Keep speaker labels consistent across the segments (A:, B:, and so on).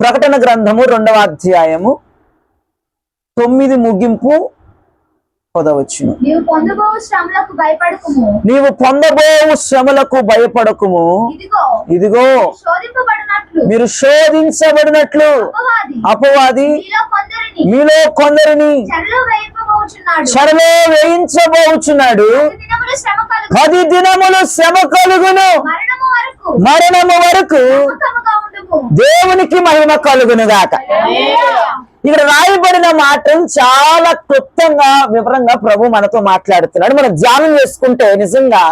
A: ప్రకటన గ్రంథము రెండవ అధ్యాయము తొమ్మిది ముగింపు పదవచ్చును.
B: నీవు పొందబో శ్రమలకు భయపడకుము.
A: నీవు పొందబోవు శ్రమలకు భయపడకుము.
B: ఇదిగో
A: మీరు శోధించబడినట్లు.
B: అపవాది. మీలో కొందరిని. చెరలో
A: వేయించబోచున్నాడు. పది దినములు శ్రమ కలుగును.
B: మరణము వరకు.
A: దేవునికి మహిమ కలుగును గాక. ఇక్కడ రాయబడిన మాటలు చాలా క్లుప్తంగా వివరంగా ప్రభు మనతో మాట్లాడుతున్నాడు. మనం ధ్యానం చేసుకుంటే నిజంగా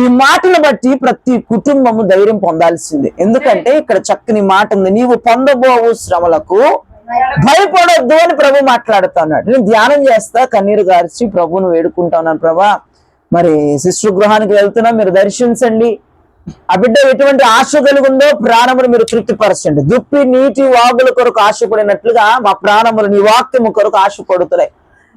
A: ఈ మాటను బట్టి ప్రతి కుటుంబము ధైర్యం పొందాల్సింది. ఎందుకంటే ఇక్కడ చక్కని మాట ఉంది. నీవు పొందబోవు శ్రమలకు భయపడొద్దు అని ప్రభు మాట్లాడుతున్నాడు. నేను ధ్యానం చేస్తా కన్నీరు గార్చి ప్రభువును వేడుకుంటా ఉన్నాను ప్రభా. మరి శిశు గృహానికి వెళ్తున్నా. మీరు దర్శించండి. ఆ బిడ్డ ఎటువంటి ఆశ కలుగుందో ప్రాణములు ప్రాణమును మీరు తృప్తిపరచండి. దుప్పి నీటి వాగుల కొరకు ఆశపడినట్లుగా మా ప్రాణములు నీ వాక్యము కొరకు ఆశపడుతున్నాయి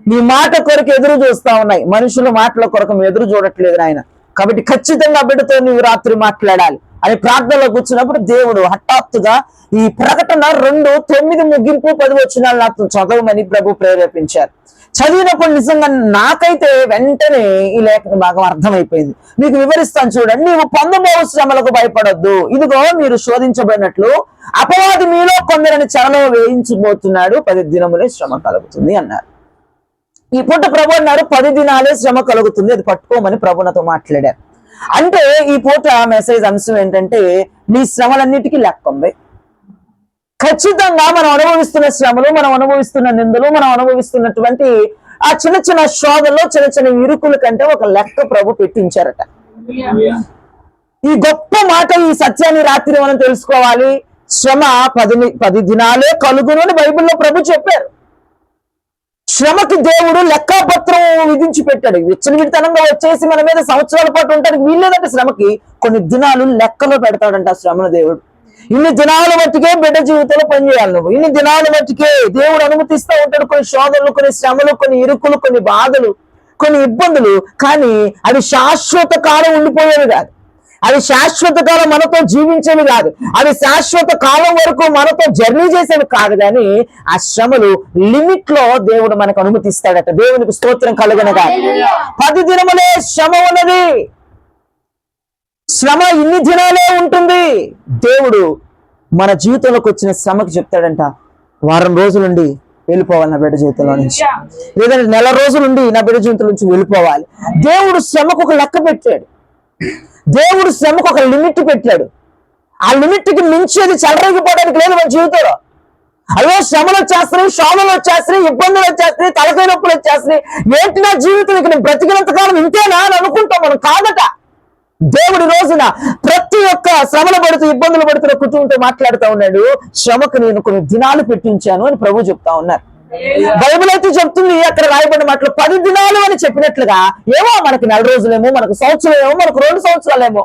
A: నీ మాట కొరకు ఎదురు చూస్తా ఉన్నాయి. మనుషుల మాటల కొరకు ఎదురు చూడట్లేదు ఆయన కాబట్టి ఖచ్చితంగా ఆ బిడ్డతో నీవు రాత్రి మాట్లాడాలి అని ప్రార్థనలో కూర్చున్నప్పుడు దేవుడు హఠాత్తుగా ఈ ప్రకటన రెండు తొమ్మిది ముగింపు పది వచ్చినాలు నాకు చదవమని ప్రభు ప్రేరేపించారు. చదివినప్పుడు నిజంగా నాకైతే వెంటనే ఈ లేఖన భాగం అర్థమైపోయింది. మీకు వివరిస్తాను చూడండి. నీవు పొందబో శ్రమలకు భయపడొద్దు. ఇదిగో మీరు శోధించబడినట్లు అపవాది మీలో కొందరిని చరణం వేయించబోతున్నాడు. పది దినములే శ్రమ కలుగుతుంది అన్నారు. ఈ పూట ప్రభు అన్నారు పది దినాలే శ్రమ కలుగుతుంది. అది పట్టుకోమని ప్రభునతో మాట్లాడారు. అంటే ఈ పూట మెసేజ్ అంశం ఏంటంటే నీ శ్రమలన్నిటికీ లెక్క ఉంది ఖచ్చితంగా మనం అనుభవిస్తున్న శ్రమలు మనం అనుభవిస్తున్న నిందలు మనం అనుభవిస్తున్నటువంటి ఆ చిన్న చిన్న శోధల్లో చిన్న చిన్న ఇరుకుల కంటే ఒక లెక్క ప్రభు పెట్టించారట. ఈ గొప్ప మాట ఈ సత్యాన్ని రాత్రి మనం తెలుసుకోవాలి. శ్రమ పది పది దినాలే కలుగును అని బైబిల్లో ప్రభు చెప్పారు. శ్రమకి దేవుడు లెక్కాపత్రం విధించి పెట్టాడు విచ్చలవిడితనంగా వచ్చేసి మన మీద సంవత్సరాల పాటు ఉంటానికి వీల్లేదంటే శ్రమకి. కొన్ని దినాలు లెక్కలో పెడతాడంట శ్రమను దేవుడు. ఇన్ని దినాల మట్టుకే బిడ్డ జీవితంలో పనిచేయాలి నువ్వు. ఇన్ని దినాల మట్టుకే దేవుడు అనుమతిస్తూ ఉంటాడు కొన్ని శోధనలు కొన్ని శ్రమలు కొన్ని ఇరుకులు కొన్ని బాధలు కొన్ని ఇబ్బందులు. కానీ అవి శాశ్వత కాలం ఉండిపోయేవి కాదు. అవి శాశ్వత కాలం మనతో జీవించేవి కాదు. అవి శాశ్వత కాలం వరకు మనతో జర్నీ చేసేవి కాదు కానీ ఆ శ్రమలు లిమిట్లో దేవుడు మనకు అనుమతిస్తాడట. దేవునికి స్తోత్రం కలుగనగా పది దినములే శ్రమ ఉన్నది. శ్రమ ఇన్ని దినాలే ఉంటుంది. దేవుడు మన జీవితంలోకి వచ్చిన శ్రమకి చెప్తాడంట వారం రోజులుండి వెళ్ళిపోవాలి నా బిడ్డ జీవితంలో నుంచి. లేదంటే నెల రోజులుండి నా బిడ్డ జీవితం నుంచి వెళ్ళిపోవాలి. దేవుడు శ్రమకు ఒక లెక్క పెట్టాడు. దేవుడు శ్రమకు ఒక లిమిట్ పెట్టాడు. ఆ లిమిట్కి మించేది చెలరేగిపోవడానికి లేదు మన జీవితంలో. అయ్యో శ్రమలు వచ్చేస్తున్నాయి శోభలు వచ్చేస్తున్నాయి ఇబ్బందులు వచ్చేస్తున్నాయి తలకాయ నొప్పులు వచ్చేస్తున్నాయి. ఏంటి నా జీవితం? ఇక నేను బ్రతికినంత కాలం ఇంతేనా అని అనుకుంటాం మనం కాదట. దేవుడి రోజున ప్రతి ఒక్క శ్రమలు పడుతూ ఇబ్బందులు పడుతున్న కుటుంబంతో మాట్లాడుతూ ఉన్నాడు. శ్రమకు నేను కొన్ని దినాలు పెట్టించాను అని ప్రభు చెప్తా ఉన్నారు. బైబిల్ అయితే చెప్తుంది అక్కడ రాయబడిన మాటలు పది దినాలు అని చెప్పినట్లుగా ఏమో మనకి నెల రోజులేమో మనకు సంవత్సరం ఏమో మనకు రెండు సంవత్సరాలేమో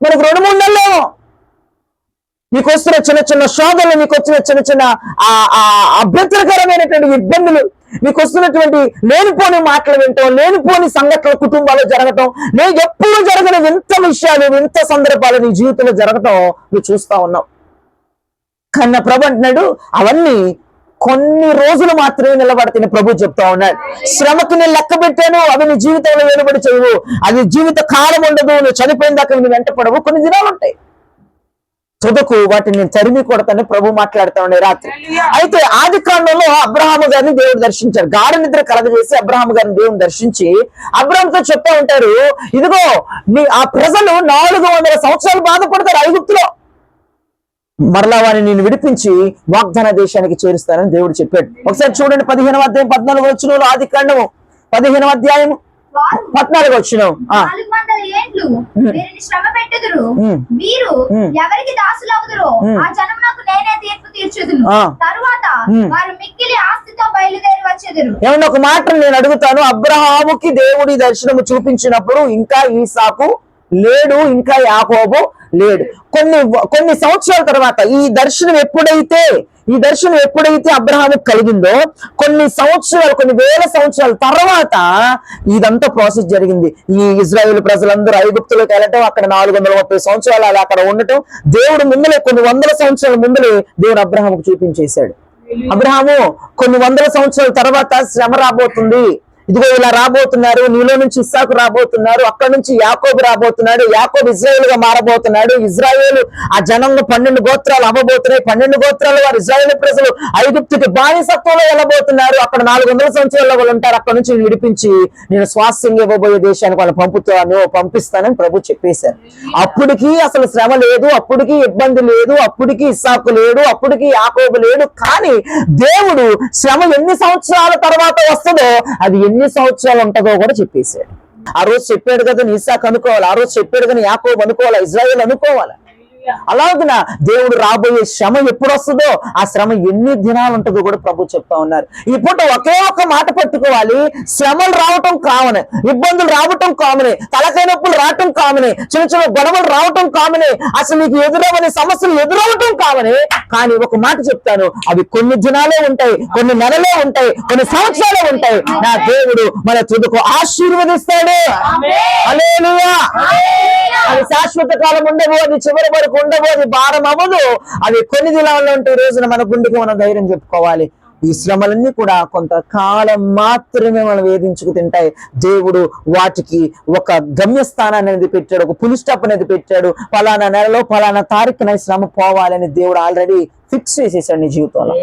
A: మనకు రెండు మూడు నెలలేమో. నీకు వస్తున్న చిన్న చిన్న శోధనలు నీకు వచ్చిన చిన్న చిన్న ఆ ఆ అభ్యంతరకరమైనటువంటి ఇబ్బందులు నీకు వస్తున్నటువంటి లేనిపోని మాటలు వింటాం లేనిపోని సంఘటనలు కుటుంబాలు జరగటం నేను ఎప్పుడు జరగని వింత విషయాలు వింత సందర్భాలు నీ జీవితంలో జరగటం నువ్వు చూస్తా ఉన్నావు. కన్న ప్రభు అంటున్నాడు అవన్నీ కొన్ని రోజులు మాత్రమే నిలబడతాయి ప్రభు చెప్తా ఉన్నాడు. శ్రమకి నేను లెక్క పెట్టాను అవి నీ జీవితంలో వెలుబడి చేయవు. అది జీవిత కాలం ఉండదు నువ్వు చనిపోయిన దాకా నువ్వు వెంట పడవు. కొన్ని దినాలు ఉంటాయి. తుదకు వాటిని నేను తరిమి కొడతానని ప్రభు మాట్లాడుతా ఉండే రాత్రి. అయితే ఆది కాండంలో అబ్రహాము గారిని దేవుడు దర్శించారు గాఢ నిద్ర కలగజేసి అబ్రహాము గారిని దేవుని దర్శించి అబ్రహాంతో చెప్తా ఉంటారు ఇదిగో నీ ఆ ప్రజలు నాలుగు వందల సంవత్సరాలు బాధపడతారు ఐగుప్తులో. మరలా వారిని నేను విడిపించి వాగ్దాన దేశానికి చేరుస్తానని దేవుడు చెప్పాడు. ఒకసారి చూడండి పదిహేనవ అధ్యాయం పద్నాలుగు వచ్చిన ఆది కాండము. పదిహేనవ
B: అధ్యాయము.
A: పద్నాలుగు వచ్చిన
B: నాలుగు వందల ఏండ్లు వీరిని శ్రమ పెట్టుదురు. వీరు. ఎవరికి దాసులవుదురో. ఆ జనమునకు నేనే తీర్పు తీర్చుదును. తరువాత. వారు మిక్కిలి ఆస్తితో బయలుదేరి వచ్చేదురు
A: ఏమన్నా ఒక మాట నేను అడుగుతాను అబ్రహాముకి దేవుడి దర్శనము చూపించినప్పుడు ఇంకా ఈసాకు లేడు ఇంకా యాకోబు లేడు కొన్ని కొన్ని సంవత్సరాల తర్వాత ఈ దర్శనం ఎప్పుడైతే ఈ దర్శనం ఎప్పుడైతే అబ్రహాము కలిగిందో కొన్ని సంవత్సరాలు కొన్ని వేల సంవత్సరాల తర్వాత ఇదంతా ప్రాసెస్ జరిగింది. ఈ ఇజ్రాయేల్ ప్రజలందరూ ఐగుప్తులకు వెళ్ళటం అక్కడ నాలుగు వందల ముప్పై సంవత్సరాలు అలా అక్కడ ఉండటం. దేవుడు ముందులే కొన్ని వందల సంవత్సరాల ముందులే దేవుడు అబ్రహాముకు చూపించేశాడు. అబ్రహాము కొన్ని వందల సంవత్సరాల తర్వాత శ్రమ రాబోతుంది. ఇదిగో ఇలా రాబోతున్నారు నీలో నుంచి ఇస్సాకు రాబోతున్నారు అక్కడ నుంచి యాకోబు రాబోతున్నాడు యాకోబు ఇజ్రాయేల్గా మారబోతున్నాడు ఇజ్రాయేల్ ఆ జనంలో పన్నెండు గోత్రాలు అవ్వబోతున్నాయి పన్నెండు గోత్రాలు వారు ఇజ్రాయేల్ ప్రజలు ఐగుప్తుకి బానిసత్వంలో వెళ్ళబోతున్నారు అక్కడ నాలుగు వందల సంవత్సరాల్లో వాళ్ళు ఉంటారు అక్కడ నుంచి విడిపించి నేను స్వాస్థ్యంగా ఇవ్వబోయే దేశానికి వాళ్ళు పంపుతాను పంపిస్తానని ప్రభు చెప్పేశారు. అప్పటికి అసలు శ్రమ లేదు అప్పటికి ఇబ్బంది లేదు అప్పటికి ఇస్సాకు లేడు అప్పటికి యాకోబు లేడు కానీ దేవుడు శ్రమ ఎన్ని సంవత్సరాల తర్వాత వస్తుందో అది ఎన్ని సంవత్సరాలు ఉంటుందో కూడా చెప్పేశాడు. ఆ రోజు చెప్పాడు కదా నిసా అనుకోవాలి ఆ రోజు చెప్పాడు కదా యాకోబు అనుకోవాలి ఇజ్రాయెల్ అనుకోవాలి? అలాగున దేవుడు రాబోయే శ్రమ ఎప్పుడు వస్తుందో ఆ శ్రమ ఎన్ని దినాలు ఉంటుందో కూడా ప్రభు చెప్తా ఉన్నారు. ఈ పూట ఒకే ఒక్క మాట పట్టుకోవాలి. శ్రమలు రావటం కామనే ఇబ్బందులు రావటం కామనే తలకాయ నొప్పులు రావటం కామనే చిన్న చిన్న గొడవలు రావటం కామనే అసలు నీకు ఎదురవని సమస్యలు ఎదురవటం కామనే కానీ ఒక మాట చెప్తాను. అవి కొన్ని దినాలే ఉంటాయి కొన్ని నెలలే ఉంటాయి కొన్ని సంవత్సరాలే ఉంటాయి. నా దేవుడు మన తుదకు ఆశీర్వదిస్తాడు. అది శాశ్వత కాలం ఉండవు అది చివరి వరకు ఉండవు అది భారం అవ్వదు. అవి కొన్ని దినాల్లో ఉంటే రోజున మన గుండెకి మనం ధైర్యం చెప్పుకోవాలి. ఈ శ్రమలన్నీ కూడా కొంతకాలం మాత్రమే మనం వేధించుకు తింటాయి. దేవుడు వాటికి ఒక గమ్యస్థానాన్ని అనేది పెట్టాడు ఒక పులి స్టాప్ అనేది పెట్టాడు. పలానా నెలలో పలానా తారీఖున ఈ శ్రమ పోవాలని దేవుడు ఆల్రెడీ ఫిక్స్ చేసేసాడు నీ జీవితంలో.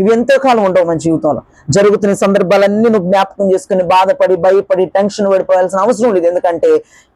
A: ఇవి ఎంతో కాలం ఉండవు మన జీవితంలో. జరుగుతున్న సందర్భాలన్నీ నువ్వు జ్ఞాపకం చేసుకుని బాధపడి భయపడి టెన్షన్ పడిపోవాల్సిన అవసరం లేదు. ఎందుకంటే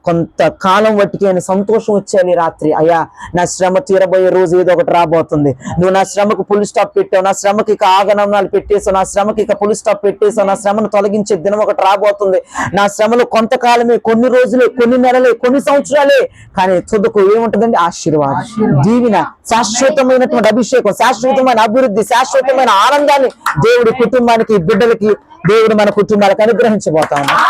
A: కొంతకాలం వట్టికి ఆయన సంతోషం వచ్చేయాలి ఈ రాత్రి. అయ్యా నా శ్రమ తీరబోయే రోజు ఏదో ఒకటి రాబోతుంది. నువ్వు నా శ్రమకు పులి స్టాప్ పెట్టావు. నా శ్రమకి ఇక ఆగనమ్నాలు పెట్టేసావు నా శ్రమకి ఇక పులి స్టాప్ పెట్టేసావు నా శ్రమను తొలగించే దినం ఒకటి రాబోతుంది. నా శ్రమలు కొంతకాలమే కొన్ని రోజులే కొన్ని నెలలే కొన్ని సంవత్సరాలే కానీ తుదకు ఏముంటుందండి? ఆశీర్వాదం. దీవిన శాశ్వతమైనటువంటి అభిషేకం శాశ్వతమైన అభివృద్ధి శాశ్వతమైన ఆనందాన్ని దేవుడి కుటుంబానికి బిడ్డలకి దేవుడు మన కుటుంబాలకు అనుగ్రహించబోతా ఉన్నాడు.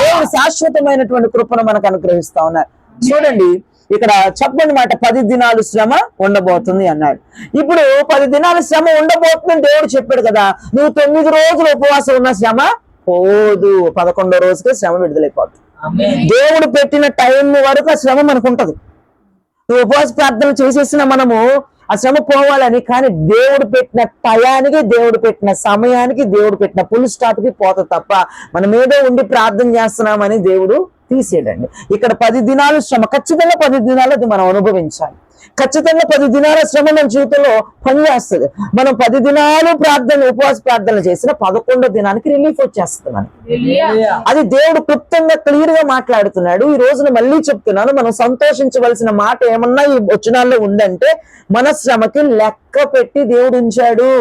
A: దేవుడు శాశ్వతమైనటువంటి కృపను మనకు అనుగ్రహిస్తా ఉన్నారు చూడండి ఇక్కడ చెప్పండి మాట పది దినాలు శ్రమ ఉండబోతుంది అన్నాడు. ఇప్పుడు పది దినాలు శ్రమ ఉండబోతుందని దేవుడు చెప్పాడు కదా నువ్వు తొమ్మిది రోజులు ఉపవాసం ఉన్న శ్రమ పోదు. పదకొండో రోజుకే శ్రమ విడుదలైపోతుంది దేవుడు పెట్టిన టైం వరకు ఆ శ్రమ మనకు ఉంటది. నువ్వు ఉపవాస ప్రార్థన చేసేసిన మనము ఆ శ్రమ పోవాలని కానీ దేవుడు పెట్టిన టయానికి దేవుడు పెట్టిన సమయానికి దేవుడు పెట్టిన పులి స్టాప్కి పోత తప్ప మనం ఏదో ఉండి ప్రార్థన చేస్తున్నామని దేవుడు తీసేయడండి ఇక్కడ పది దినాలు శ్రమ ఖచ్చితంగా పది దినాలు అది మనం అనుభవించాలి. ఖచ్చితంగా పది దినాల శ్రమ మన జీవితంలో పనిచేస్తుంది. మనం పది దినాలు ప్రార్థన ఉపవాస ప్రార్థన చేసిన పదకొండో దినానికి రిలీఫ్ వచ్చేస్తుంది మనకి. అది దేవుడు క్లుప్తంగా క్లియర్గా మాట్లాడుతున్నాడు. ఈ రోజున మళ్ళీ చెప్తున్నాను మనం సంతోషించవలసిన మాట ఏమన్నా ఈ వచనాల్లో ఉందంటే మన శ్రమకి లెక్క పెట్టి దేవుడు ఉంచాడు.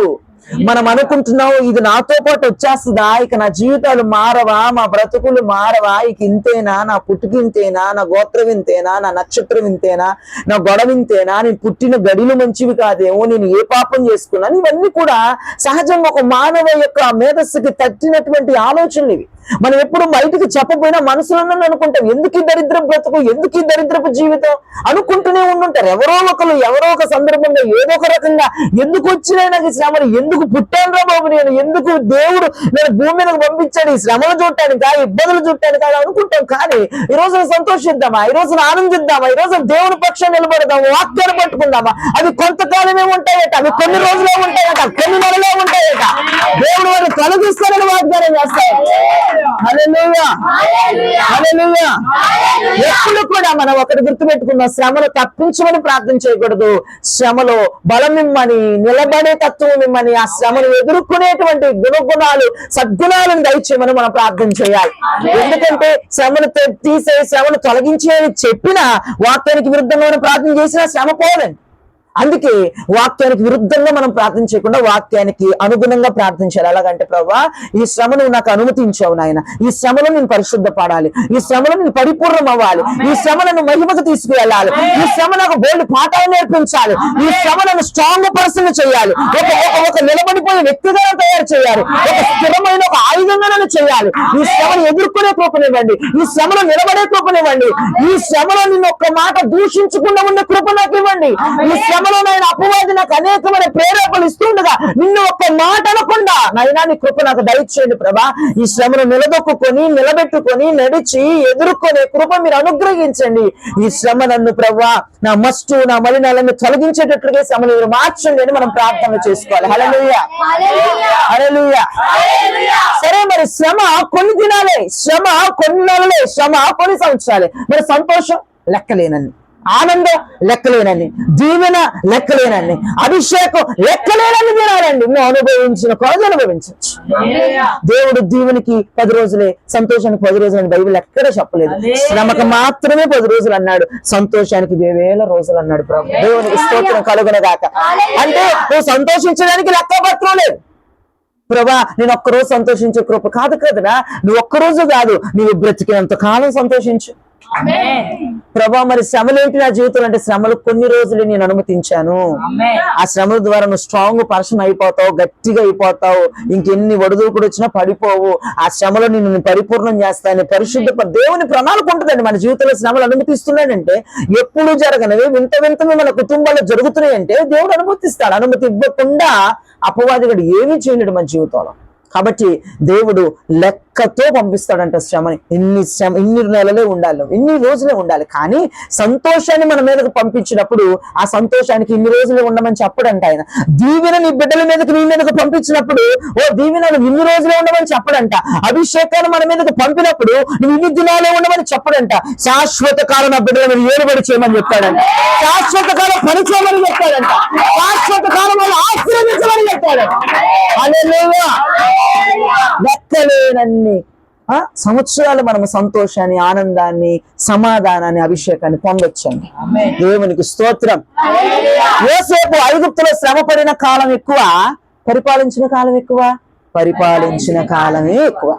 A: మనం అనుకుంటున్నాం ఇది నాతో పాటు వచ్చేస్తుందా? ఇక నా జీవితాలు మారవా? మా బ్రతుకులు మారవా? ఇక ఇంతేనా? నా పుట్టుకింతేనా నా గోత్రం ఇంతేనా? నా నక్షత్రం ఇంతేనా? నా గొడవ ఇంతేనా? నేను పుట్టిన గడిలు మంచివి కాదేమో? నేను ఏ పాపం చేసుకున్నాను? ఇవన్నీ కూడా సహజంగా ఒక మానవ యొక్క మేధస్సుకి తట్టినటువంటి ఆలోచనలు ఇవి. మనం ఎప్పుడు బయటకు చెప్పపోయినా మనసులోనే అనుకుంటాం ఎందుకు ఈ దరిద్ర బ్రతుకు ఎందుకు ఈ దరిద్రపు జీవితం అనుకుంటూనే ఉండుంటారు. ఎవరో ఒకరు ఎవరో ఒక సందర్భంగా ఏదో ఒక రకంగా ఎందుకు వచ్చినాయి నాకు శ్రమలు ఎందుకు పుట్టాను రా బాబు నేను ఎందుకు దేవుడు నేను భూమి మీదకు పంపించాడు ఈ శ్రమలు చూడటానికా ఇబ్బందులు చూడటానికా అని అనుకుంటాం. కానీ ఈ రోజున సంతోషిద్దామా? ఈ రోజున ఆనందిద్దామా? ఈ రోజున దేవుని పక్షం నిలబడదామా? వాక్యాలు పట్టుకుందామా? అవి కొంతకాలమే ఉంటాయట అవి కొన్ని రోజులే ఉంటాయట కొన్ని నెలలే ఉంటాయట. దేవుడు వారిని తొలగిస్తారని వాగ్దానం చేస్తాడు. ఎప్పుడు కూడా మనం ఒకటి గుర్తుపెట్టుకున్న శ్రమను తప్పించమని ప్రార్థన చేయకూడదు. శ్రమలో బలం ఇమ్మని నిలబడే తత్వం ఇమ్మని ఆ శ్రమను ఎదుర్కొనేటువంటి గుణగుణాలు సద్గుణాలను దయచేయమని మనం ప్రార్థన చేయాలి. ఎందుకంటే శ్రమను తీసే శ్రమను తొలగించి అని చెప్పిన వాక్యానికి విరుద్ధంగా ప్రార్థన చేసినా శ్రమ పోదండి. అందుకే వాక్యానికి విరుద్ధంగా మనం ప్రార్థన చేయకుండా వాక్యానికి అనుగుణంగా ప్రార్థించాలి ఎలాగంటే ప్రభా ఈ శ్రమను నాకు అనుమతించావు నాయన. ఈ శ్రమలో నేను పరిశుద్ధ పడాలి ఈ శ్రమలో నేను పరిపూర్ణం అవ్వాలి. ఈ శ్రమలను మహిమకు తీసుకువెళ్ళాలి. ఈ శ్రమ నాకు బోల్డ్ పాఠాలు నేర్పించాలి. ఈ శ్రమలను స్ట్రాంగ్ పర్సన్ చేయాలి. ఒక ఒక- ఒక నిలబడిపోయే వ్యక్తిగా తయారు చేయాలి. ఒక స్థిరమైన ఒక ఆయుధంగా నన్ను చేయాలి. ఈ శ్రమను ఎదుర్కొనే కృపనివ్వండి. ఈ శ్రమలో నిలబడే కృపనివ్వండి. ఈ శ్రమలో నిన్ను ఒక్క మాట దూషించకుండా ఉండే కృప నాకు ఇవ్వండి ఈ శ్రమలో నాయన అపవాది నాకు అనేకమైన ప్రేరేపణలు ఇస్తుండగా నిన్ను ఒక్క మాట అనకుండా నైనా నీ కృప నాకు దయచేయండి ప్రభా. ఈ శ్రమను నిలదొక్కుని నిలబెట్టుకొని నడిచి ఎదుర్కొనే కృప మీరు అనుగ్రహించండి. ఈ శ్రమ నన్ను ప్రభా నా మస్టు నా మలినాలను తొలగించేటట్లుగా శ్రమను మీరు మార్చండి అని మనం ప్రార్థన చేసుకోవాలి. హల్లెలూయా. హల్లెలూయా. సరే మరి శ్రమ కొన్ని దినాలే శ్రమ కొన్ని నెలలే శ్రమ కొన్ని సంవత్సరాలే. మరి సంతోషం లెక్కలేనని. ఆనందం లెక్కలేనని దీవెన లెక్కలేనని అభిషేకం లెక్కలేనని దినాలండి నువ్వు అనుభవించిన కొలది అనుభవించవచ్చు. దేవుడు దీవునికి పది రోజులే సంతోషానికి పది రోజులు అని బైబిల్ ఎక్కడ చెప్పలేదు. శ్రమకు మాత్రమే పది రోజులు అన్నాడు. సంతోషానికి వేవేల రోజులు అన్నాడు ప్రభు. దేవునికి స్తోత్రం కలుగునగాక. అంటే నువ్వు సంతోషించడానికి లెక్కపత్రం లేదు. ప్రభా నేను ఒక్కరోజు సంతోషించే కృప కాదు కదరా. నువ్వు ఒక్కరోజు కాదు నువ్వు బ్రతికినంత కాలం సంతోషించు. ప్రభా మరి శ్రమలు ఏంటి నా జీవితంలో? అంటే శ్రమలు కొన్ని రోజులు నేను అనుమతించాను. ఆ శ్రమల ద్వారా నువ్వు స్ట్రాంగ్ పర్సన్ అయిపోతావు గట్టిగా అయిపోతావు. ఇంకెన్ని ఒడిదుడుకుడు వచ్చినా పడిపోవు. ఆ శ్రమలో నేను పరిపూర్ణం చేస్తాను. పరిశుద్ధ దేవుని ప్రణాళిక ఉంటుందండి. మన జీవితంలో శ్రమలు అనుమతిస్తున్నాడంటే ఎప్పుడు జరగనివి వింత వింతవి మన కుటుంబాల్లో జరుగుతున్నాయి అంటే దేవుడు అనుమతిస్తాడు. అనుమతి ఇవ్వకుండా అపవాదిగడు ఏమీ చేయలేడు మన జీవితంలో. కాబట్టి దేవుడు లెక్కతో పంపిస్తాడంట శ్రమని. ఇన్ని శ్రమ ఇన్ని నెలలే ఉండాలి ఇన్ని రోజులే ఉండాలి. కానీ సంతోషాన్ని మన మీదకు పంపించినప్పుడు ఆ సంతోషానికి ఇన్ని రోజులే ఉండమని చెప్పడంట ఆయన. దీవెన నీ బిడ్డల మీదకి నీ మీదకు పంపించినప్పుడు ఓ దీవెనలు ఇన్ని రోజులే ఉండమని చెప్పడంట. అభిషేకాన్ని మన మీదకు పంపినప్పుడు నువ్వు ఇన్ని దినాలే ఉండమని చెప్పడంట. శాశ్వత కాలం నా బిడ్డల మీద ఏలుబడి చేయమని చెప్తాడంట శాశ్వత కాలం పని చేయమని చెప్తాడంట శాశ్వత కాలం వాళ్ళు ఆశీర్వదించమని చెప్తాడంట లేవా లెక్కలేనన్ని ఆ, సంవత్సరాలు మనం సంతోషాన్ని ఆనందాన్ని సమాధానాన్ని అభిషేకాన్ని పొందొచ్చండి దేవునికి స్తోత్రం. యోసేపు ఐగుప్తులో శ్రమ పడిన కాలం ఎక్కువ. పరిపాలించిన కాలం ఎక్కువ? పరిపాలించిన కాలమే ఎక్కువ.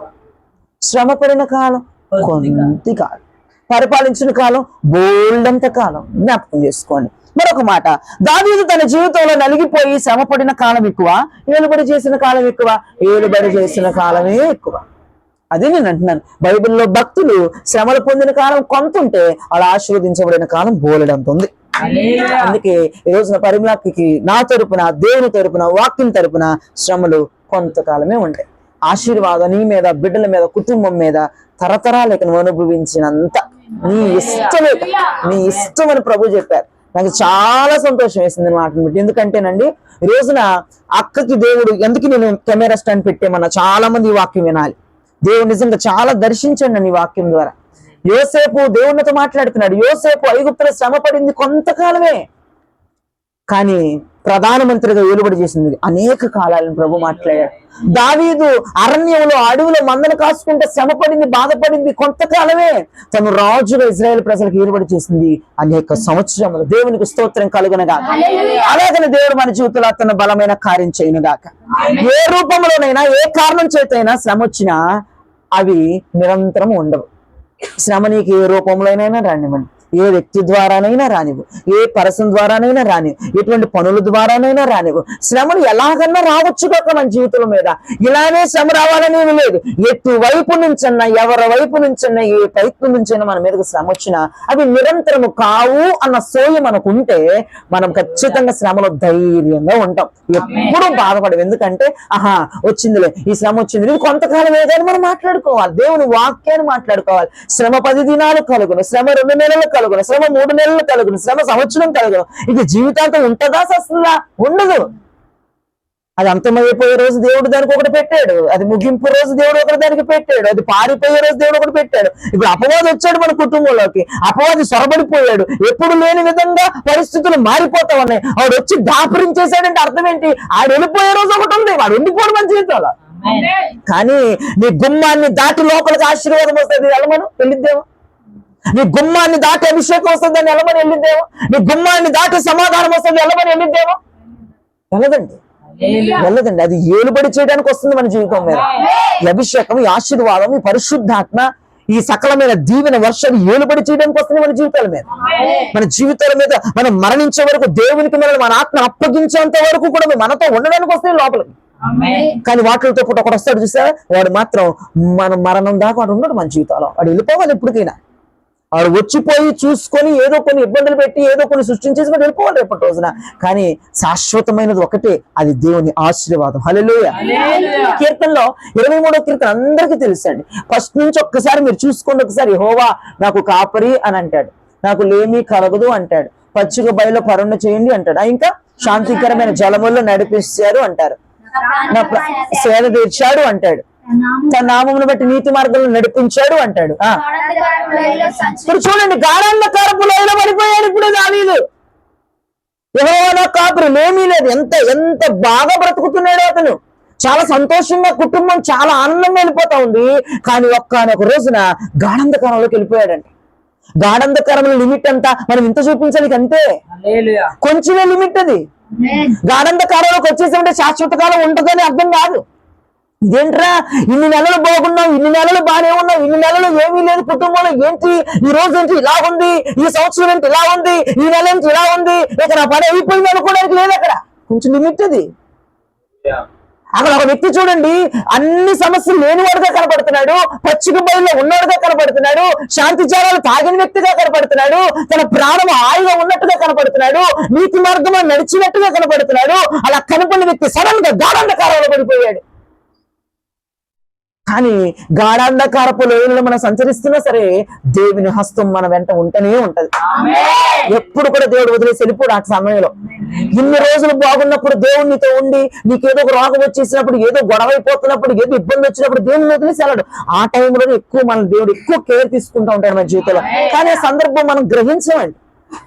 A: శ్రమ పడిన కాలం? కొంత కాలం. పరిపాలించిన కాలం? బోల్డంత కాలం. జ్ఞాపకం చేసుకోండి. మరొక మాట. దావీదు తన జీవితంలో నలిగిపోయి శ్రమ పడిన కాలం ఎక్కువ. ఏలుబడి చేసిన కాలం ఎక్కువ? ఏలుబడి చేసిన కాలమే ఎక్కువ. అదే నేను అంటున్నాను. బైబిల్లో భక్తులు శ్రమలు పొందిన కాలం కొంత ఉంటే అలా ఆశీర్వదించబడిన కాలం బోలెడంత ఉంది అందుకే ఈ రోజున పరిమళకి నా తరపున దేవుని తరపున వాక్యం తరపున శ్రమలు కొంతకాలమే ఉంటాయి ఆశీర్వాదం నీ మీద బిడ్డల మీద కుటుంబం మీద తరతరాలు నువ్వు అనుభవించినంత నీ ఇష్టమే నీ ఇష్టం అని ప్రభు చెప్పారు. నాకు చాలా సంతోషం వేసింది మాటను బట్టి. ఎందుకంటేనండి ఈ రోజున అక్కకి దేవుడు ఎందుకు నేను కెమెరా స్టాండ్ పెట్టేమన్నా చాలా మంది ఈ వాక్యం వినాలి. దేవుడు నిజంగా చాలా దర్శించండి నీ వాక్యం ద్వారా. యోసేపు దేవునితో మాట్లాడుతున్నాడు. యోసేపు ఐగుప్తుల శ్రమ పడింది కొంతకాలమే. కానీ ప్రధానమంత్రిగా వెలువడి చేసింది. అనేక కాలాలను ప్రభు మాట్లాడాడు. దావీదు అరణ్యంలో అడవిలో మందను కాసుకుంటే శ్రమ పడింది బాధపడింది కొంతకాలమే తను రాజుగా ఇజ్రాయెల్ ప్రజలకు ఏలుబడి చేసింది అనేక సంవత్సరములు. దేవునికి స్తోత్రం కలుగునగా అలాగని దేవుడు మన జీవితంలో తన బలమైన కార్యం చేయనుగాక. ఏ రూపంలోనైనా ఏ కారణం చేతైనా శ్రమ వచ్చినా అవి నిరంతరం ఉండవు. శ్రమ నీకు ఏ రూపంలోనైనా రానివ్వండి. ఏ వ్యక్తి ద్వారానైనా రానివ్వు. ఏ పరసం ద్వారానైనా రానివ్వు. ఎటువంటి పనుల ద్వారానైనా రానివ్వు. శ్రమలు ఎలాగన్నా రావచ్చు కాక మన జీవితం మీద. ఇలానే శ్రమ రావాలని లేదు. ఎటు వైపు నుంచన్నా ఎవరి వైపు నుంచన్నా ఏ ప్రయత్నం నుంచైనా మన మీదకి శ్రమ వచ్చినా అవి నిరంతరము కావు అన్న సోయి మనకు ఉంటే మనం ఖచ్చితంగా శ్రమలో ధైర్యంగా ఉంటాం. ఎప్పుడూ బాధపడవు. ఎందుకంటే ఆహా వచ్చిందిలే. ఈ శ్రమ వచ్చింది. ఇది కొంతకాలం ఏదైనా మనం మాట్లాడుకోవాలి. దేవుని వాక్యాన్ని మాట్లాడుకోవాలి. శ్రమ పది దినాలు కలుగును. శ్రమ రెండు నెలలు కలుగును. శ్రమ మూడు నెలలు కలుగును. శ్రమ సంవత్సరం కలుగును. ఇది జీవితాంతం ఉంటుందా సస్తుందా? ఉండదు. అది అంతమైపోయే రోజు దేవుడు దానికి ఒకటి పెట్టాడు. అది ముగింపు రోజు దేవుడు ఒకటి దానికి పెట్టాడు. అది పారిపోయే రోజు దేవుడు ఒకటి పెట్టాడు. ఇప్పుడు అపవాది వచ్చాడు మన కుటుంబంలోకి. అపవాది సొరబడిపోయాడు. ఎప్పుడు లేని విధంగా పరిస్థితులు మారిపోతా ఉన్నాయి. వాడు వచ్చి దాపరించేశాడంటే అర్థం ఏంటి? ఆడు వెళ్ళిపోయే రోజు ఒకటి ఉంది. వాడు ఉండిపోవడం మన జీవితంలో. కానీ నీ గుమ్మాన్ని దాటి లోపలికి ఆశీర్వాదం వస్తుంది. వెళ్ళమను. వెళ్ళిద్దేమో. నీ గుమ్మాన్ని దాటి అభిషేకం వస్తుందని ఎలమని వెళ్ళిద్దేమో నీ గుమ్మాన్ని దాటి సమాధానం వస్తుంది ఎలమని వెళ్ళిద్దేమో వెళ్ళదండి. వెళ్ళదండి. అది ఏలుబడి చేయడానికి వస్తుంది మన జీవితం మీద. ఈ అభిషేకం ఈ ఆశీర్వాదం ఈ పరిశుద్ధాత్మ ఈ సకలమైన దీవెన వర్షం ఏలుబడి చేయడానికి వస్తుంది మన జీవితాల మీద. మన జీవితాల మీద మనం మరణించే వరకు దేవునికి మనం మన ఆత్మ అప్పగించేంత వరకు కూడా మనతో ఉండడానికి వస్తుంది లోపలికి. కానీ వాటితో పూట ఒకడు వస్తాడు చూసా వాడు మాత్రం మన మరణం దాకా వాడు ఉన్నాడు మన జీవితంలో వాడు వెళ్ళిపోవాలి ఎప్పటికైనా. వాడు వచ్చిపోయి చూసుకొని ఏదో కొన్ని ఇబ్బందులు పెట్టి ఏదో కొన్ని సృష్టించేసి వాడు వెళ్ళిపోవాలి రేపటి రోజున. కానీ శాశ్వతమైనది ఒకటే అది దేవుని ఆశీర్వాదం. హల్లెలూయా. కీర్తనలో ఇరవై మూడో కీర్తన అందరికీ తెలుసండి. ఫస్ట్ నుంచి ఒక్కసారి మీరు చూసుకోండి ఒకసారి. హోవా నాకు కాపరి అని అంటాడు. నాకు లేమి కలగదు అంటాడు. పచ్చిక బయలు పరుణ చేయండి అంటాడు. ఇంకా శాంతికరమైన జలముల్లో నడిపిస్తారు అంటారు. నా సేద తీర్చాడు అంటాడు. తన నామమును బట్టి నీతి మార్గంలో నడిపించాడు అంటాడు. ఆ. ఇప్పుడు చూడండి గాఢాంధకారపు లోయలో పడిపోయాడు ఇప్పుడు దావీదు. యెహోవా కాపురు లేమీ లేదు. ఎంత ఎంత బాగా బ్రతుకుతున్నాడు అతను. చాలా సంతోషంగా కుటుంబం చాలా ఆనందంగా వెళ్ళిపోతా ఉంది. కానీ ఒక్కనొక రోజున గాఢంధకారంలోకి వెళ్ళిపోయాడంట. గాఢంధకారంలో లిమిట్ అంతా మనం ఇంత చూపించాలి అంతే. కొంచెమే లిమిట్ అది. గాఢంధకారంలోకి వచ్చేసామంటే శాశ్వత కాలం ఉంటుందని అర్థం కాదు. ఇదేంట్రా? ఇన్ని నెలలు బాగున్నావు ఇన్ని నెలలు బాగానే ఉన్నావు ఇన్ని నెలలు ఏమీ లేదు కుటుంబంలో. ఏంటి? ఈ రోజు ఏంటి? ఇలా ఉంది ఈ సంవత్సరం ఏంటి? ఇలా ఉంది ఈ నెల ఏంటి? ఇలా ఉంది. ఇక నా పని అయిపోయింది అనుకోవడానికి లేదు అక్కడ. కొంచెం లిమిట్ అది. అక్కడ ఒక వ్యక్తి చూడండి అన్ని సమస్యలు లేనివాడుగా కనబడుతున్నాడు పచ్చిక బయలులో ఉన్నవాడుగా కనబడుతున్నాడు శాంతి జ్వరాలు తాగిన వ్యక్తిగా కనబడుతున్నాడు తన ప్రాణం హాయిగా ఉన్నట్టుగా కనబడుతున్నాడు నీతి మార్గంలో నడిచినట్టుగా కనబడుతున్నాడు అలా కనపడిన వ్యక్తి సడన్గా గాఢంధకారంలో పడిపోయాడు. కానీ గాఢాంధకారపు లోయల్లో మనం సంచరిస్తున్నా సరే దేవుని హస్తం మన వెంట ఉంటూనే ఉంటది. ఎప్పుడు కూడా దేవుడు వదిలేసి వెళ్ళిపోడు ఆ సమయంలో. ఇన్ని రోజులు బాగున్నప్పుడు దేవుడు నీతో ఉండి నీకేదో ఒక రోగం వచ్చేసినప్పుడు ఏదో గొడవ అయిపోతున్నప్పుడు ఏదో ఇబ్బంది వచ్చినప్పుడు దేవుని వదిలేసి వెళ్ళాడు. ఆ టైంలో ఎక్కువ మన దేవుడు ఎక్కువ కేర్ తీసుకుంటూ ఉంటాడు మన జీవితంలో. కానీ ఆ సందర్భం మనం గ్రహించమండి.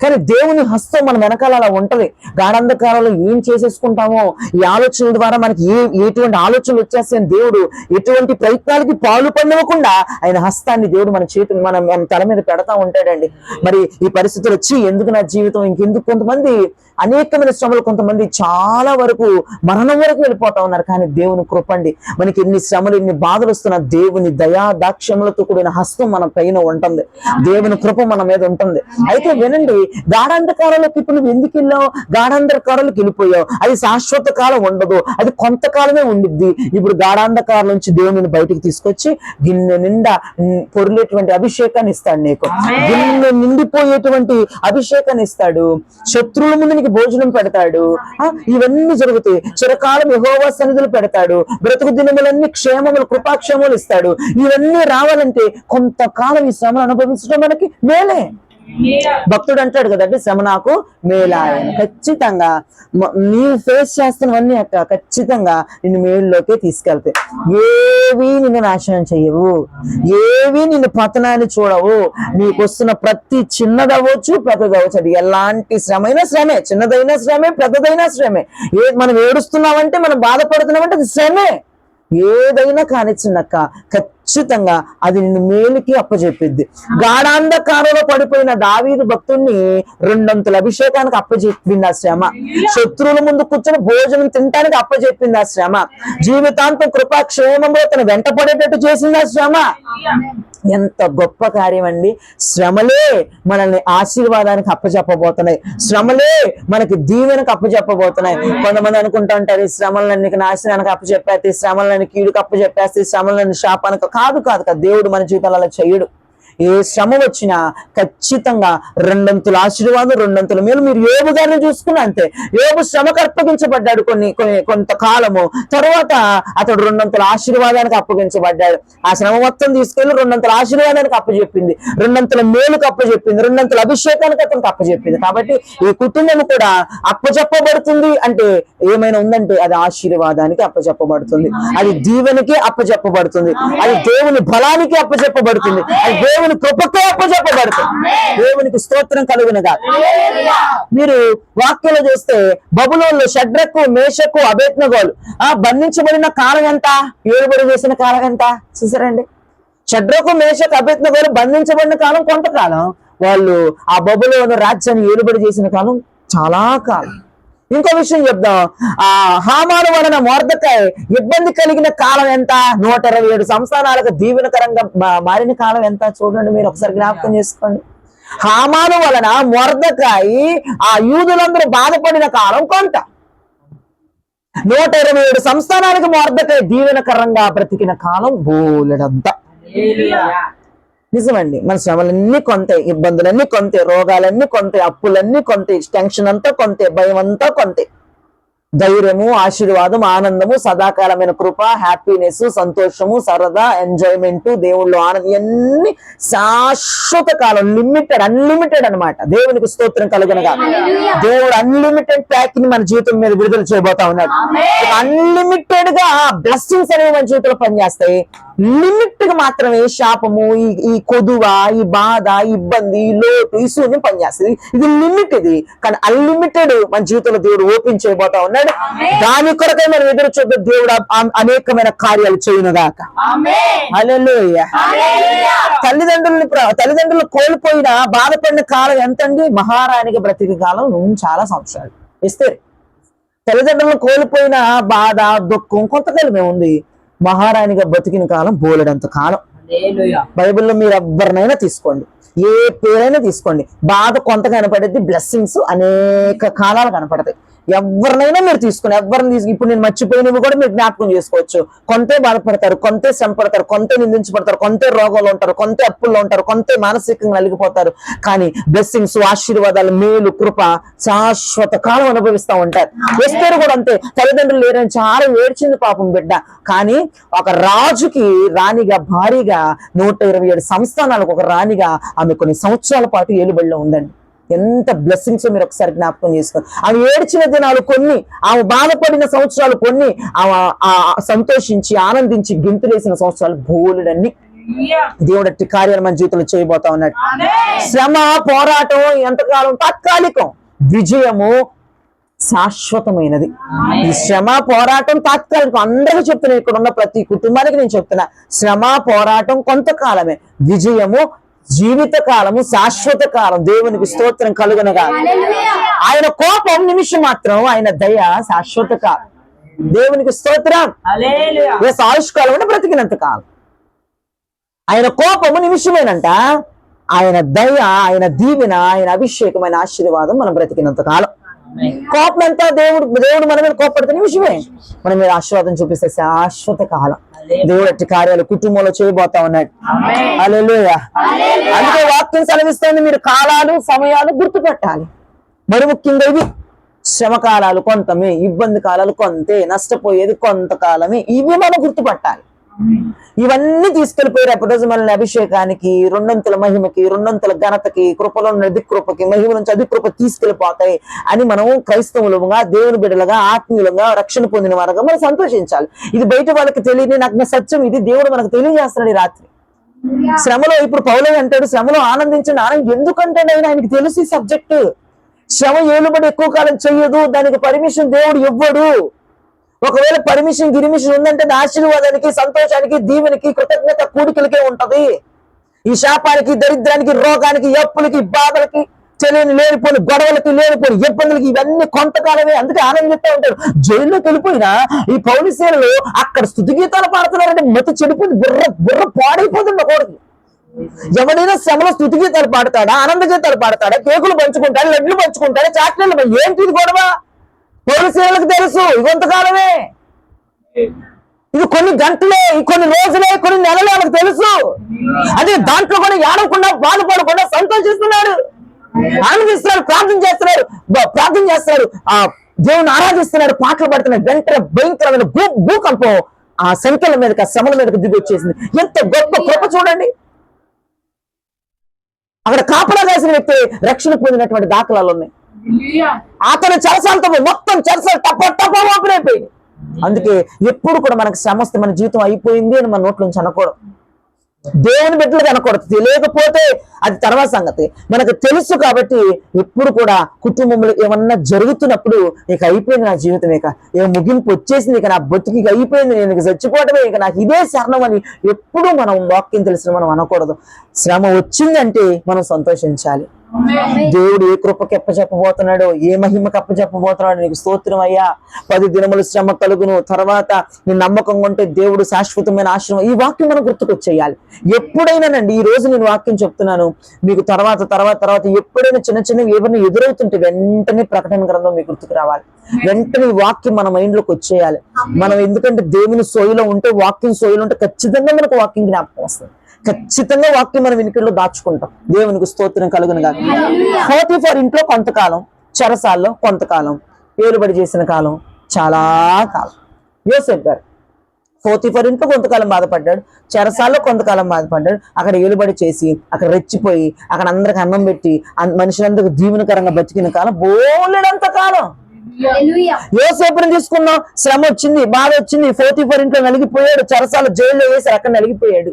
A: కానీ దేవుని హస్తం మన వెనకాల అలా ఉంటది. గాఢంధకారంలో ఏం చేసేసుకుంటామో ఈ ఆలోచనల ద్వారా మనకి ఏ ఎటువంటి ఆలోచనలు వచ్చేస్తాయని దేవుడు ఎటువంటి ప్రయత్నాలకి పాలు పండవకుండా ఆయన హస్తాన్ని దేవుడు మన చేతులు మనం మన తల మీద పెడతా ఉంటాడండి. మరి ఈ పరిస్థితులు వచ్చి ఎందుకు నా జీవితం? ఇంకెందుకు కొంతమంది అనేకమైన శ్రమలు కొంతమంది చాలా వరకు మరణం వరకు వెళ్ళిపోతా ఉన్నారు. కానీ దేవుని కృపండి. మనకి ఎన్ని శ్రమలు ఎన్ని బాధలు వస్తున్నా దేవుని దయా దాక్ష్యములతో కూడిన హస్తం మన పైన ఉంటుంది. దేవుని కృప మన మీద ఉంటుంది. అయితే వినండి గాఢాంధకారంలోకి ఇప్పుడు నువ్వు ఎందుకు వెళ్ళావు? గాఢాంధకారంలోకి వెళ్ళిపోయావు. అది శాశ్వత కాలం ఉండదు. అది కొంతకాలమే ఉండిద్ది. ఇప్పుడు గాఢాంధకారం నుంచి దేవుని బయటికి తీసుకొచ్చి గిన్నె నిండా పొర్లేటువంటి అభిషేకాన్ని ఇస్తాడు నీకు. గిన్నె నిండిపోయేటువంటి అభిషేకాన్ని ఇస్తాడు. శత్రువుల ముందు నీకు భోజనం పెడతాడు. ఇవన్నీ జరుగుతాయి. చిరకాలం యహోవా సన్నిధులు పెడతాడు. బ్రతుకు దినములన్నీ క్షేమములు కృపాక్షేమములు ఇస్తాడు. ఇవన్నీ రావాలంటే కొంతకాలం ఈ శ్రమను అనుభవించడం మనకి మేలే. భక్తుడు అంటాడు కదండి శ్రమ నాకు మేలాయన. ఖచ్చితంగా నీవు ఫేస్ చేస్తున్నవన్నీ అక్క ఖచ్చితంగా నిన్ను మేలులోకే తీసుకెళ్తాయి. ఏవి నిన్ను నాశనం చెయ్యవు. ఏవి నిన్ను పతనాన్ని చూడవు. నీకు వస్తున్న ప్రతి చిన్నదవ్వచ్చు పెద్దదవ్వచ్చు. అది ఎలాంటి శ్రమైనా శ్రమే చిన్నదైనా శ్రమే పెద్దదైనా శ్రమే. ఏ మనం ఏడుస్తున్నామంటే మనం బాధపడుతున్నామంటే అది శ్రమే. ఏదైనా కానిచ్చినక్క ఖచ్చితంగా అది నిన్ను మేలుకి అప్పచెప్పిద్ది గాఢాంధకారంలో పడిపోయిన దావీదు భక్తుణ్ణి రెండంతుల అభిషేకానికి అప్పచెప్పింది ఆ శ్రమ. శత్రువుల ముందు కూర్చొని భోజనం తినటానికి అప్పచెప్పింది ఆ శ్రమ. జీవితాంతం కృపా క్షేమంలో తన వెంట పడేటట్టు చేసింది ఆ శ్రమ. ఎంత గొప్ప కార్యం అండి. శ్రమలే మనల్ని ఆశీర్వాదానికి అప్పచెప్పబోతున్నాయి శ్రమలే మనకి దీవెనకు అప్పచెప్పబోతున్నాయి కొంతమంది అనుకుంటా ఉంటారు ఈ శ్రమలన్నీ నాశనానికి అప్పచెప్పేస్తే శ్రమలను కీడుకు అప్పచెప్పేస్తే శ్రమలను శాపానికి కాదు కాదు కాదు దేవుడు మన జీవితాలలో చేయడు. ఏ శ్రమ వచ్చినా ఖచ్చితంగా రెండంతుల ఆశీర్వాదం రెండంతుల మేలు. మీరు యోగు గారిని చూసుకున్న అంతే. యోగు శ్రమకు అప్పగించబడ్డాడు కొన్ని కొన్ని కొంతకాలము. తర్వాత అతడు రెండంతుల ఆశీర్వాదానికి అప్పగించబడ్డాడు. ఆ శ్రమ మొత్తం తీసుకెళ్ళి రెండంతుల ఆశీర్వాదానికి అప్పచెప్పింది. రెండంతుల మేలుకు అప్పచెప్పింది. రెండంతుల అభిషేకానికి అతనికి అప్పచెప్పింది. కాబట్టి ఈ కుటుంబం కూడా అప్పచెప్పబడుతుంది అంటే ఏమైనా ఉందంటే అది ఆశీర్వాదానికి అప్పచెప్పబడుతుంది అది దీవెనికి అప్పచెప్పబడుతుంది అది దేవుని బలానికి అప్పచెప్పబడుతుంది అది దేవుని కృపకే అప్పచెప్పబడుతుంది దేవునికి స్తోత్రం కలుగునగా మీరు వాక్యంలో చూస్తే బబులోళ్ళు షడ్రకు మేషకు అభేత్నగోలు ఆ బంధించబడిన కాలం ఎంత? ఏడుబడి చేసిన కాలం ఎంత? చూసారండి? షడ్రకు మేషకు అభ్యర్థన బంధించబడిన కాలం కొంతకాలం. వాళ్ళు ఆ బొబ్బులో రాజ్యాన్ని ఏలుబడి చేసిన కాలం చాలా కాలం. ఇంకో విషయం చెప్దాం. ఆ హామాను వలన మోర్దకాయ ఇబ్బంది కలిగిన కాలం ఎంత? నూట ఇరవై ఏడు సంస్థానాలకు దీవెనకరంగా మారిన కాలం ఎంత? చూడండి మీరు ఒకసారి జ్ఞాపకం చేసుకోండి. హామాను వలన మొరదకాయి ఆ యూదులందరూ బాధపడిన కాలం కొంత. నూట ఇరవై ఏడు సంస్థానాలకు మొరదకాయ దీవెనకరంగా బ్రతికిన కాలం బోలెడంతా. నిజమండి. మన శ్రమలన్నీ కొంతే ఇబ్బందులన్నీ కొంతే రోగాలన్నీ కొంతే అప్పులన్నీ కొంతే టెన్షన్ అంతా కొంతే భయం అంతా కొంతే. ధైర్యము ఆశీర్వాదం ఆనందము సదాకాలమైన కృప హ్యాపీనెస్ సంతోషము సరదా ఎంజాయ్మెంట్ దేవుళ్ళు ఆనందం ఇవన్నీ శాశ్వత కాలం లిమిటెడ్ అన్లిమిటెడ్ అన్నమాట. దేవునికి స్తోత్రం కలుగునగా దేవుడు అన్లిమిటెడ్ ప్యాక్ని మన జీవితం మీద విడుదల చేయబోతా ఉన్నాడు. అన్లిమిటెడ్గా బ్లెస్సింగ్స్ అనేవి మన జీవితంలో పనిచేస్తాయి. లిమిట్గా మాత్రమే శాపము ఈ ఈ కొదువ ఈ బాధ ఈ ఇబ్బంది ఈ లోటు ఈ శూన్యం పనిచేస్తుంది. ఇది లిమిట్ ఇది. కానీ అన్లిమిటెడ్ మన జీవితంలో దేవుడు ఓపెన్ చేయబోతా ఉన్నాడు. దాని కొరకై మనం ఎదురు చూద్దాం దేవుడు అనేకమైన కార్యాలు చేయనుగాక. హల్లెలూయా. తల్లిదండ్రులని తల్లిదండ్రులు కోల్పోయిన బాధపడిన కాలం ఎంతండి? మహారాణికి బ్రతికి కాలం చాలా సంవత్సరాలు. ఇస్తే తల్లిదండ్రులను కోల్పోయిన బాధ దుఃఖం కొంతకాలమే ఉంది. మహారాణిగా బతికిన కాలం బోలెడంత కాలం. బైబిల్లో మీరు ఎవరినైనా తీసుకోండి. ఏ పేరైనా తీసుకోండి. బాధ కొంత కనపడేది బ్లెస్సింగ్స్ అనేక కాలాలు కనపడతాయి. ఎవరినైనా మీరు తీసుకుని ఎవరిని తీసుకు ఇప్పుడు నేను మర్చిపోయినవి కూడా మీరు జ్ఞాపకం చేసుకోవచ్చు. కొంతే బాధపడతారు కొంతే శ్రమ పడతారు కొంతే నిందించబడతారు కొంతే రోగాలు ఉంటారు కొంతే అప్పుల్లో ఉంటారు కొంతే మానసికంగా నలిగిపోతారు. కానీ బ్లెస్సింగ్స్ ఆశీర్వాదాలు మేలు కృప శాశ్వత కాలం అనుభవిస్తూ ఉంటారు. ఎస్తేరు కూడా అంతే తల్లిదండ్రులు లేరని చాలా ఏడ్చింది పాపం బిడ్డ. కానీ ఒక రాజుకి రాణిగా భారీగా నూట ఇరవై ఏడు సంస్థానాలకు ఒక రాణిగా ఆమె కొన్ని సంవత్సరాల పాటు ఏలుబడిలో ఉందండి. ఎంత బ్లెస్సింగ్స్ మీరు ఒకసారి జ్ఞాపకం చేసుకోండి ఆమె ఏడ్చిన దినాలు కొన్ని ఆమె బాధపడిన సంవత్సరాలు కొన్ని ఆమె ఆ సంతోషించి ఆనందించి గింతులేసిన సంవత్సరాలు బోలుడన్ని. దేవుడు అట్టి కార్యాలు మన జీవితంలో చేయబోతా ఉన్నాడు. శ్రమ పోరాటం ఎంతకాలం? తాత్కాలికం. విజయము శాశ్వతమైనది. ఈ శ్రమ పోరాటం తాత్కాలికం. అందరికీ చెప్తున్నా ఇక్కడ ఉన్న ప్రతి కుటుంబానికి నేను చెప్తున్నా. శ్రమ పోరాటం కొంతకాలమే. విజయము జీవిత కాలము శాశ్వత కాలం దేవునికి స్తోత్రం కలుగునగా. ఆయన కోపం నిమిషం మాత్రం ఆయన దయ శాశ్వత కాలం దేవునికి స్తోత్రం. ఏ ఆయుష్కాలం అంటే బ్రతికినంత కాలం. ఆయన కోపము నిమిషమేనంట. ఆయన దయ ఆయన దీవెన ఆయన అభిషేకమైన ఆశీర్వాదం మనం బ్రతికినంత కాలం. కోపం ఎంత దేవుడు దేవుడు మన మీద కోపడితే నిమిషమే మన మీద ఆశీర్వాదం చూపిస్తే శాశ్వత కాలం. దేవుడు అట్టి కార్యాలు కుటుంబంలో చేయబోతా ఉన్నాడు. హల్లెలూయా అందుకే వాక్యం సెలవిస్తుంది. మీరు కాలాలు సమయాలు గుర్తుపెట్టాలి. మరి ముఖ్యంగా ఇవి. శ్రమ కాలాలు కొంతమే ఇబ్బంది కాలాలు కొంతే నష్టపోయేది కొంతకాలమే. ఇవి మనం గుర్తుపట్టాలి. ఇవన్నీ తీసుకెళ్ళిపోయారు అప్పటి రోజు మనల్ని అభిషేకానికి రెండంతుల మహిమకి రెండంతుల ఘనతకి కృపలో ఉన్న అధిక మహిమ నుంచి అధికృప తీసుకెళ్ళిపోతాయి అని మనం క్రైస్తవులుగా దేవుని బిడ్డలుగా ఆత్మీయులుగా రక్షణ పొందిన వారుగా మనం సంతోషించాలి. ఇది బయట వాళ్ళకి తెలియని నగ్న సత్యం. ఇది దేవుడు మనకు తెలియజేస్తున్నాడు ఈ రాత్రి. శ్రమలో ఇప్పుడు పౌలే అంటాడు శ్రమలో ఆనందించండి. ఆనందం ఎందుకంటే ఆయన? ఆయనకి తెలుసు ఈ సబ్జెక్ట్. శ్రమ ఏలుబడి ఎక్కువ కాలం చెయ్యదు దానికి పర్మిషన్ దేవుడు ఇవ్వడు. ఒకవేళ పర్మిషన్ గిరిమిషన్ ఉందంటే ఆశీర్వాదానికి సంతోషానికి దీవెనికి కృతజ్ఞత కూడికలకే ఉంటది. ఈ శాపానికి దరిద్రానికి రోగానికి ఎప్పులకి బాధలకి తెలియని లేనిపోని గొడవలకి లేనిపోని ఇబ్బందులకి ఇవన్నీ కొంతకాలమే. అందుకే ఆనందిస్తూ ఉంటారు. జైల్లోకి వెళ్ళిపోయినా ఈ పౌలిసేనలు అక్కడ స్థుతి గీతాలు పాడుతున్నారంటే మతి చెడిపోయింది. బుర్ర బుర్ర పాడైపోతుంది ఒకడికి. ఎవడైనా శ్రమలో స్థుతి గీతాలు పాడతాడా ఆనంద గీతాలు పాడతాడా కేకులు పంచుకుంటాడా లడ్లు పంచుకుంటాడా చాక్లెట్లు ఏంటిది గొడవ? పోలీసులకు తెలుసు ఇంకొంతకాలమే ఇది కొన్ని గంటలే కొన్ని రోజులే కొన్ని నెలలే వాళ్ళకి తెలుసు. అదే దాంట్లో కూడా ఏడవకుండా బాధపడకుండా సంతోషిస్తున్నాడు ఆనందిస్తున్నాడు ప్రార్థన చేస్తున్నాడు ప్రార్థన చేస్తున్నాడు ఆ దేవుని ఆరాధిస్తున్నాడు పాటలు పడుతున్నాడు వెంటనే భయంకరమైన భూ భూకంపం ఆ సంఖ్యల మీదకి ఆ శ్రమల మీదకి దిగి వచ్చేసింది. ఎంత గొప్ప కృప చూడండి. అక్కడ కాపలా చేసిన వ్యక్తి రక్షణ పొందినటువంటి దాఖలాలు ఉన్నాయి. అతను చెరసాలతో మొత్తం చెరసాలు టప టప ఓపెన్ అయిపోయింది. అందుకే ఎప్పుడు కూడా మనకు శ్రమ మన జీవితం అయిపోయింది అని మన నోట్ల నుంచి అనకూడదు. దేవుని బిడ్డలకు అనకూడదు. తెలియకపోతే అది తర్వాత సంగతి. మనకు తెలుసు కాబట్టి ఎప్పుడు కూడా కుటుంబంలో ఏమన్నా జరుగుతున్నప్పుడు నీకు అయిపోయింది నా జీవితం ఇక. ఏ ముగింపు వచ్చేసింది ఇక నా బతుకు అయిపోయింది నేను చచ్చిపోవటమే చచ్చిపోవడమే ఇక నాకు ఇదే శరణం అని ఎప్పుడు మనం వాక్యం తెలిసిన మనం అనకూడదు. శ్రమ వచ్చిందంటే మనం సంతోషించాలి. దేవుడు ఏ కృపకి చెప్పబోతున్నాడు ఏ మహిమకి చెప్పబోతున్నాడు నీకు స్తోత్రం అయ్యా. పది దినములు శ్రమ కలుగును తర్వాత నీ నమ్మకం ఉంటే దేవుడు శాశ్వతమైన ఆశ్రమం. ఈ వాక్యం మనం గుర్తుకొచ్చేయాలి. ఎప్పుడైనానండి ఈ రోజు నేను వాక్యం చెప్తున్నాను మీకు తర్వాత తర్వాత తర్వాత ఎప్పుడైనా చిన్న చిన్నవి ఏమైనా ఎదురవుతుంటే వెంటనే ప్రకటన గ్రంథం మీకు గుర్తుకు రావాలి. వెంటనే వాక్యం మన మైండ్లోకి వచ్చేయాలి. మనం ఎందుకంటే దేవుని సోయిలో ఉంటే వాక్యం సోయిలో ఉంటే ఖచ్చితంగా మనకు వాక్యం జ్ఞాపకం వస్తుంది. ఖచ్చితంగా వాక్యం మనం వెనుకల్లో దాచుకుంటాం. దేవునికి స్తోత్రం కలుగును కాదు ఫోర్టీ ఫోర్ ఇంట్లో కొంతకాలం చెరసాల్లో కొంతకాలం ఏలుబడి చేసిన కాలం చాలా కాలం. యోసేఫ్ గారు ఫోర్టీ ఫోర్ ఇంట్లో కొంతకాలం బాధపడ్డాడు చెరసాల్లో కొంతకాలం బాధపడ్డాడు. అక్కడ ఏలుబడి చేసి అక్కడ రెచ్చిపోయి అక్కడ అందరికి అన్నం పెట్టి మనుషులందరికీ దీవెనకరంగా బతికిన కాలం బోలెడంత కాలం. యోసేపుని తీసుకున్నాం శ్రమ వచ్చింది బాధ వచ్చింది ఫోర్టీ ఫోర్ ఇంట్లో నలిగిపోయాడు చెరసాల జైల్లో వేసి అక్కడ నలిగిపోయాడు.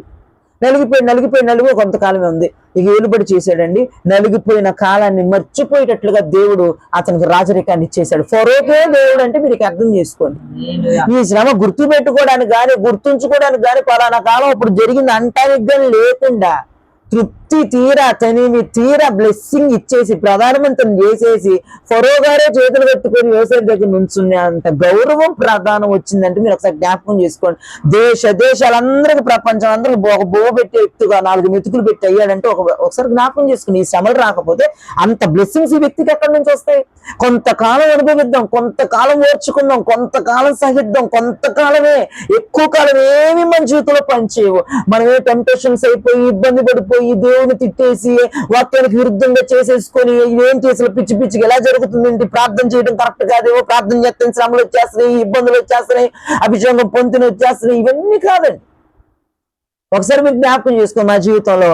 A: నలిగిపోయి నలిగిపోయి నలిగి కొంతకాలమే ఉంది. ఇక ఏలుబడి చేశాడండి. నలిగిపోయిన కాలాన్ని మర్చిపోయేటట్లుగా దేవుడు అతనికి రాజరికాన్ని ఇచ్చేశాడు. ఫరోకే దేవుడు అంటే మీరు అర్థం చేసుకోండి. ఈ శ్రమ గుర్తు పెట్టుకోవడానికి కానీ గుర్తుంచుకోవడానికి కానీ పలానా కాలం ఇప్పుడు జరిగింది అంటానికి కానీ లేకుండా తృప్తి తీరా తనివి తీరా బ్లెస్సింగ్ ఇచ్చేసి ప్రధానమంత్రిని చేసేసి ఫరో గారే చేతులు పెట్టుకొని వ్యవసాయం దగ్గర నుంచునే అంత గౌరవం ప్రధానం వచ్చిందంటే మీరు ఒకసారి జ్ఞాపకం చేసుకోండి. దేశ దేశాలందరికీ ప్రపంచం అందరికి ఒక బో పెట్టి ఎత్తుగా నాలుగు మెతుకులు పెట్టి అయ్యాడంటే ఒక ఒకసారి జ్ఞాపకం చేసుకుని ఈ శ్రమలు రాకపోతే అంత బ్లెస్సింగ్స్ ఈ వ్యక్తికి ఎక్కడి నుంచి వస్తాయి? కొంతకాలం అనుభవిద్దాం కొంతకాలం ఓర్చుకుందాం కొంతకాలం సహిద్దాం కొంతకాలమే ఎక్కువ కాలం ఏమి మన జీవితంలో పనిచేయవు. మనం ఏ టెంప్టేషన్స్ అయిపోయి ఇబ్బంది పడిపోయి దేవుని తిట్టేసి వాక్యానికి విరుద్ధంగా చేసేసుకొని ఏం చేసిన పిచ్చి పిచ్చికి ఎలా జరుగుతుంది ప్రార్థన చేయడం కరెక్ట్ కాదేమో ప్రార్థన చేస్తే శ్రమలు వచ్చేస్తున్నాయి ఇబ్బందులు వచ్చేస్తున్నాయి అభిషేకం పొంతులు వచ్చేస్తున్నాయి. ఇవన్నీ కాదండి. ఒకసారి మీరు జ్ఞాపకం చేసుకో మా జీవితంలో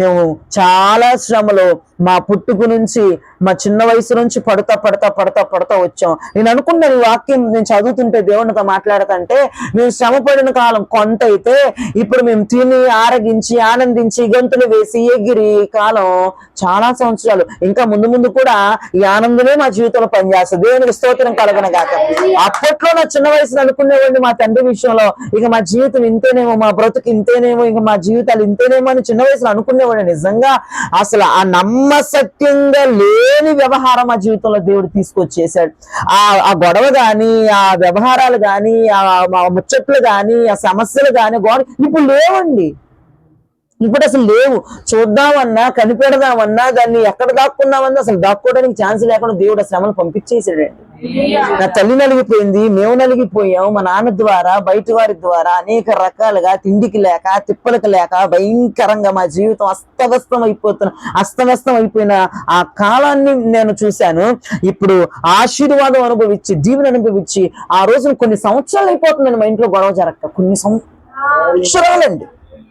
A: మేము చాలా శ్రమలో మా పుట్టుకు నుంచి మా చిన్న వయసు నుంచి పడతా పడతా పడతా పడతా వచ్చాం. నేను అనుకున్న ఈ వాక్యం నేను చదువుతుంటే దేవునితో మాట్లాడకంటే మేము శ్రమ పడిన కాలం కొంత అయితే ఇప్పుడు మేము తిని ఆరగించి ఆనందించి గంతులు వేసి ఎగిరి కాలం చాలా సంవత్సరాలు. ఇంకా ముందు ముందు కూడా ఈ ఆనందమే మా జీవితంలో పనిచేస్తుంది. దేవునికి స్తోత్రం కలగనగాక. అప్పట్లో నా చిన్న వయసులో అనుకునేవాడిని మా తండ్రి విషయంలో. ఇక మా జీవితం ఇంతేనేమో మా బ్రతుకు ఇంతేనేమో ఇక మా జీవితాలు ఇంతేనేమో అని చిన్న వయసులో అనుకునేవాడిని నిజంగా అసలు ఆ నమ్మసత్యంగా లేని వ్యవహారం ఆ జీవితంలో దేవుడు తీసుకొచ్చేసాడు ఆ ఆ గొడవ కానీ ఆ వ్యవహారాలు కానీ ఆ ముచ్చట్లు కానీ ఆ సమస్యలు కానీ గోడ ఇప్పుడు లేవండి. ఇప్పుడు అసలు లేవు. చూద్దామన్నా కనిపెడదామన్నా దాన్ని ఎక్కడ దాక్కున్నామన్నా అసలు దాక్కోవడానికి ఛాన్స్ లేకుండా దేవుడు ఆ శ్రమను పంపించేసాడండి నా తల్లి నలిగిపోయింది మేము నలిగిపోయాం మా నాన్న ద్వారా బయట వారి ద్వారా అనేక రకాలుగా తిండికి లేక తిప్పలకు లేక భయంకరంగా మా జీవితం అస్తవ్యస్తం అయిపోతున్న అస్తవ్యస్తం అయిపోయిన ఆ కాలాన్ని నేను చూశాను. ఇప్పుడు ఆశీర్వాదం అనుభవించి దీవెన అనుభవించి ఆ రోజున కొన్ని సంవత్సరాలు అయిపోతుందండి మా ఇంట్లో గొడవ జరగక కొన్ని సంవత్సరాలండి.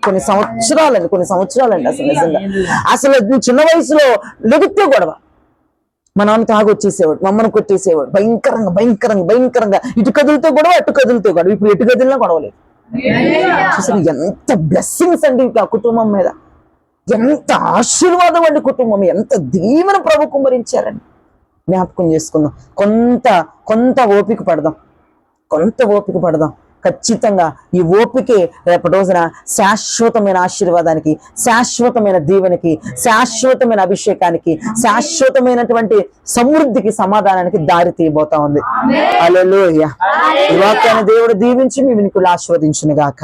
A: కొన్ని సంవత్సరాలండి కొన్ని సంవత్సరాలండి అసలు నిజంగా. అసలు చిన్న వయసులో లెగితే గొడవ. మా నాన్న తాగి వచ్చేసేవాడు మమ్మల్ని కొట్టేసేవాడు భయంకరంగా భయంకరంగా భయంకరంగా. ఇటు కదులతో గొడవ అటు కదులతో గొడవ. ఇప్పుడు ఎటు కదిలినా గొడవలేదు అసలు ఎంత బ్లెస్సింగ్స్ అండి ఆ కుటుంబం మీద. ఎంత ఆశీర్వాదం అండి కుటుంబం ఎంత దీవెన ప్రభు కుమరించారండి జ్ఞాపకం చేసుకుందాం. కొంత కొంత ఓపిక పడదాం. కొంత ఓపిక పడదాం. ఖచ్చితంగా ఈ ఓపికే రేపటి రోజున శాశ్వతమైన ఆశీర్వాదానికి శాశ్వతమైన దీవెనకి శాశ్వతమైన అభిషేకానికి శాశ్వతమైనటువంటి సమృద్ధికి సమాధానానికి దారి తీయబోతా ఉంది. అలెలుయ వాక్యాన్ని దేవుడు దీవించి మీ వినికులు ఆశీర్వదించును గాక